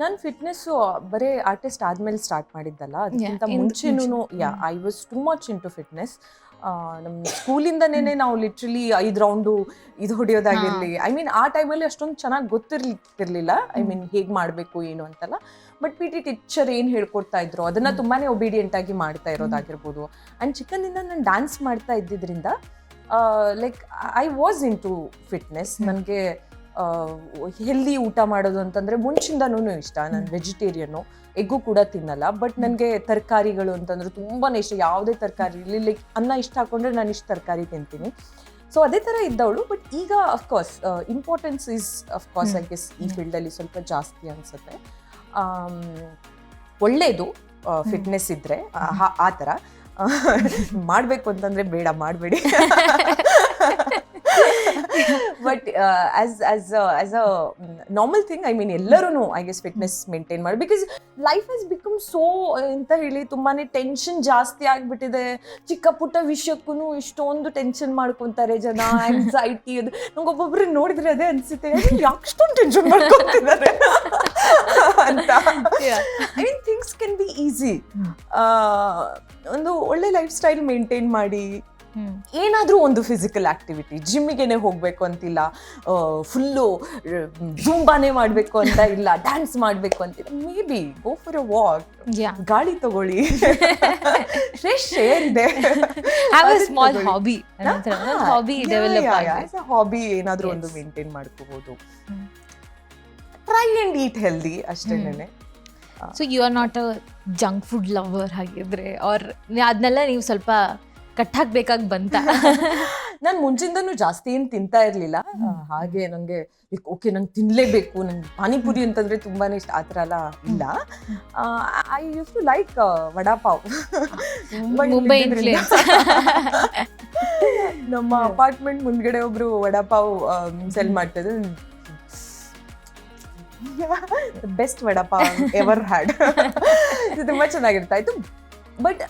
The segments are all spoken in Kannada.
ನಾನು ಫಿಟ್ನೆಸ್ಸು ಬರೀ ಆರ್ಟಿಸ್ಟ್ ಆದಮೇಲೆ ಸ್ಟಾರ್ಟ್ ಮಾಡಿದ್ದಲ್ಲ ಅದಕ್ಕಿಂತ ಮುಂಚೆನೂ yeah I was too much into fitness ನಮ್ಮ ಸ್ಕೂಲಿಂದನೇ ನಾವು ಲಿಟ್ರಲಿ ಐದು ರೌಂಡು ಇದು ಹೊಡೆಯೋದಾಗಿರ್ಲಿ. ಐ ಮೀನ್ ಆ ಟೈಮಲ್ಲಿ ಅಷ್ಟೊಂದು ಚೆನ್ನಾಗಿ ಗೊತ್ತಿರ್ಲಿಕ್ಕಿರಲಿಲ್ಲ ಐ ಮೀನ್ ಹೇಗೆ ಮಾಡಬೇಕು ಏನು ಅಂತಲ್ಲ. ಬಟ್ ಪಿ ಟಿ ಟೀಚರ್ ಏನು ಹೇಳ್ಕೊಡ್ತಾ ಇದ್ರು ಅದನ್ನ ತುಂಬಾನೇ ಒಬಿಡಿಯಂಟ್ ಆಗಿ ಮಾಡ್ತಾ ಇರೋದಾಗಿರ್ಬೋದು. ಆ್ಯಂಡ್ ಚಿಕ್ಕಂದಿಂದ ನಾನು ಡ್ಯಾನ್ಸ್ ಮಾಡ್ತಾ ಇದ್ದಿದ್ದರಿಂದ like I was into fitness ನನಗೆ ಹೆಲ್ದಿ ಊಟ ಮಾಡೋದು ಅಂತಂದರೆ ಮುಂಚಿಂದನೂ ಇಷ್ಟ. ನಾನು ವೆಜಿಟೇರಿಯನ್ನು. ಎಗ್ಗು ಕೂಡ ತಿನ್ನಲ್ಲ. ಬಟ್ ನನಗೆ ತರಕಾರಿಗಳು ಅಂತಂದರೆ ತುಂಬಾ ಇಷ್ಟ. ಯಾವುದೇ ತರಕಾರಿ ಇಲ್ಲಿ ಲೈಕ್ ಅನ್ನ ಇಷ್ಟ ಹಾಕೊಂಡ್ರೆ ನಾನು ಇಷ್ಟು ತರಕಾರಿ ತಿಂತೀನಿ. ಸೊ ಅದೇ ಥರ ಇದ್ದವಳು. ಬಟ್ ಈಗ of course importance is of course I guess ಈ ಫೀಲ್ಡಲ್ಲಿ ಸ್ವಲ್ಪ ಜಾಸ್ತಿ ಅನಿಸುತ್ತೆ. ಒಳ್ಳೆಯದು ಫಿಟ್ನೆಸ್ ಇದ್ದರೆ ಆ ಥರ ಮಾಡಬೇಕು ಅಂತಂದರೆ ಬೇಡ ಮಾಡಬೇಡಿ. But as as as a normal thing I mean ಎಲ್ಲರೂ ಐ ಗೆಸ್ ಫಿಟ್ನೆಸ್ ಮೇಂಟೈನ್ ಮಾಡಿ. Because life has become so ಅಂತ ಹೇಳಿ ತುಂಬಾ ಟೆನ್ಷನ್ ಜಾಸ್ತಿ ಆಗಿಬಿಟ್ಟಿದೆ. ಚಿಕ್ಕ ಪುಟ್ಟ ವಿಷಯಕ್ಕೂ ಇಷ್ಟೊಂದು ಟೆನ್ಷನ್ ಮಾಡ್ಕೊತಾರೆ ಜನ ಆಂಗ್ಸೈಟಿ ಅದು. ನಂಗೊಬ್ಬೊಬ್ರು ನೋಡಿದ್ರೆ ಅದೇ ಅನಿಸುತ್ತೆ ಅಷ್ಟೊಂದು ಟೆನ್ಷನ್ ಮಾಡ್ಕೊತಿದ್ದಾರೆ? ಅಂತ. I mean things can be easy ಒಂದು ಒಳ್ಳೆ ಲೈಫ್ ಸ್ಟೈಲ್ ಮೇಂಟೈನ್ ಮಾಡಿ. ಏನಾದರೂ ಒಂದು ಫಿಸಿಕಲ್ ಆಕ್ಟಿವಿಟಿ ಜಿಮ್ಮಿಗೆನೆ ಹೋಗಬೇಕು ಅಂತಿಲ್ಲ ಫುಲ್ಲು ಜೂಂಬಾನೇ ಮಾಡಬೇಕು ಅಂತ ಇಲ್ಲ ಡ್ಯಾನ್ಸ್ ಮಾಡಬೇಕು ಅಂತಿಲ್ಲ maybe go for a walk ಯಾ ಗಾಳಿ ತಗೊಳ್ಳಿ. ಫ್ರೆಶ್ ಏರ್ ಇದೆ. Small hobby hobby develop hobby ಏನಾದರೂ ಒಂದು ಮೇಂಟೈನ್ ಮಾಡ್ಕೋಬಹುದು. ಟ್ರೈ ಅಂಡ್ ಈಟ್ ಹೆಲ್ದಿ ಅಷ್ಟೇನೆ so you are not a junk food lover ಹಾಗಿದ್ರೆ ಆರ್ ಅದನ್ನೆಲ್ಲ ನೀವು ಸ್ವಲ್ಪ ಕಟ್ ಹಾಕ್ಬೇಕಾಗಿ ಬಂತ. ನಾನು ಮುಂಚಿಂದನು ಜಾಸ್ತಿ ಏನು ತಿಂತಾ ಇರಲಿಲ್ಲ. ಹಾಗೆ ನನಗೆ ಓಕೆ ನಂಗೆ ತಿನ್ನಲೇಬೇಕು ನಂಗೆ ಪಾನಿಪುರಿ ಅಂತಂದ್ರೆ ತುಂಬಾನೇ ಇಷ್ಟ. ಆ ಥರ ಎಲ್ಲ ಇಲ್ಲ. I used to like vada pav Mumbai ನಮ್ಮ ಅಪಾರ್ಟ್ಮೆಂಟ್ ಮುಂದ್ಗಡೆ ಒಬ್ರು ವಡಾಪಾವ್ ಸೆಲ್ ಮಾಡ್ತಿದ್ರು. ಬೆಸ್ಟ್ ವಡಾಪಾವ್ ಎವರ್ ಹ್ಯಾಡ್ ತುಂಬಾ ಚೆನ್ನಾಗಿರ್ತಾ ಇತ್ತು ಬಟ್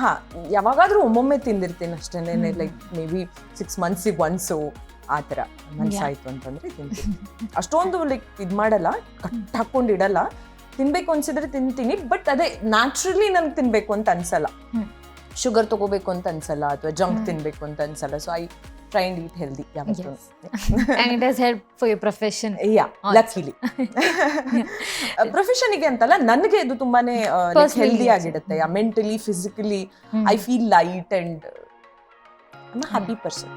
ಹಾ ಯಾವಾಗಾದ್ರೂ ಒಮ್ಮೊಮ್ಮೆ ತಿಂದಿರ್ತೀನಿ ಅಷ್ಟೇನೆ ಲೈಕ್ ಮೇ ಬಿ ಸಿಕ್ಸ್ ಮಂತ್ಸಿಗೆ ಒನ್ಸು ಆ ಥರ ಮನಸ್ಸಾಯಿತು ಅಂತಂದ್ರೆ ತಿಂತೀನಿ. ಅಷ್ಟೊಂದು ಲೈಕ್ ಇದು ಮಾಡಲ್ಲ ಕಟ್ ಹಾಕೊಂಡು ಇಡಲ್ಲ. ತಿನ್ಬೇಕು ಅನ್ಸಿದ್ರೆ ತಿಂತೀನಿ ಬಟ್ ಅದೇ ನ್ಯಾಚುರಲಿ ನನಗೆ ತಿನ್ಬೇಕು ಅಂತ ಅನ್ಸಲ್ಲ. ಶುಗರ್ ತಗೋಬೇಕು ಅಂತ ಅನ್ಸಲ್ಲ ಅಥವಾ ಜಂಕ್. ತಿನ್ಬೇಕು ಅಂತ ಅನ್ಸಲ್ಲ. So I try and eat healthy ಯಾವತ್ತೂ and it has help for your profession yeah Also. Luckily ಪ್ರೊಫೆಷನ್ಗೆ ಅಂತಲ್ಲ ನನಗೆ ಇದು ತುಂಬಾನೇ healthy ಆಗಿಡುತ್ತೆ mentally physically I feel light and happy person